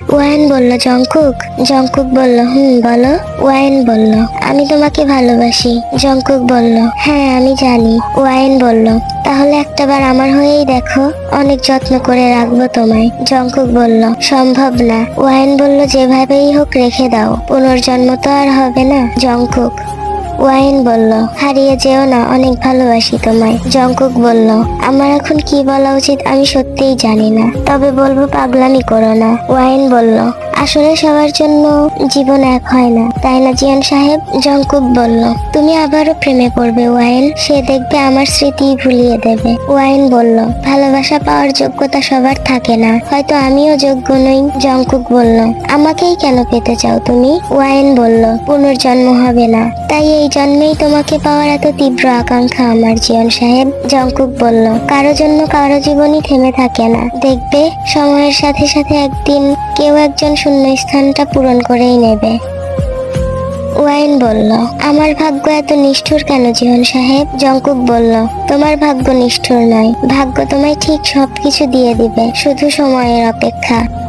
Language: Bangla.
ওয়াইন বলল জঙ্কুক জঙ্কুক বলল, হুম, বলো। ওয়াইন বলল, আমি তোমাকে ভালোবাসি। জঙ্কুক বলল হ্যাঁ আমি জানি। ওয়াইন বলল, তাহলে একটাবার আমার হয়েই দেখো। অনেক যত্ন করে রাখব তোমায়। জঙ্কুক বলল, সম্ভব না। ওয়াইন বলল, যেভাবেই হোক রেখে দাও। পুনর্জন্ম তো আর হবে না। জঙ্কুক ওয়াইন বলল, হারিয়ে যেও না, অনেক ভালোবাসি তোমায়। জঙ্কুক বলল, আমার এখন কি বলা উচিত আমি সত্যিই জানি না। তবে বলব পাগলামি করো না। ওয়াইন বলল আসলে সবার জন্য জীবন এক হয় না। তাই না জিয়ান সাহেব জঙ্কুক বলল, তুমি আবারও প্রেমে পড়বে, ওয়াইন। সে দেখবে আমার স্মৃতি ভুলিয়ে দেবে। ওয়াইন বলল, ভালোবাসা পাওয়ার যোগ্যতা সবার থাকে না। হয়তো আমিও যোগ্য নই জঙ্কুক বলল, আমাকেই কেন পেতে চাও তুমি? ওয়াইন বলল, পুনর্জন্ম হবে না। তাই এই জন্মেই তোমাকে পাওয়ার এত তীব্র আকাঙ্ক্ষা আমার, জিয়ন সাহেব। জঙ্কুক বলল, কারও জন্য কারও জীবনই থেমে থাকে না। দেখবে, সময়ের সাথে সাথে একদিন কেউ একজন শূন্য স্থানটা পূরণ করেই নেবে। ওয়াইন বলল, আমার ভাগ্য এত নিষ্ঠুর কেন জীবন সাহেব? জঙ্কুক বলল, তোমার ভাগ্য নিষ্ঠুর নয়। ভাগ্য তোমায় ঠিক সবকিছু দিয়ে দিবে, শুধু সময়ের অপেক্ষা।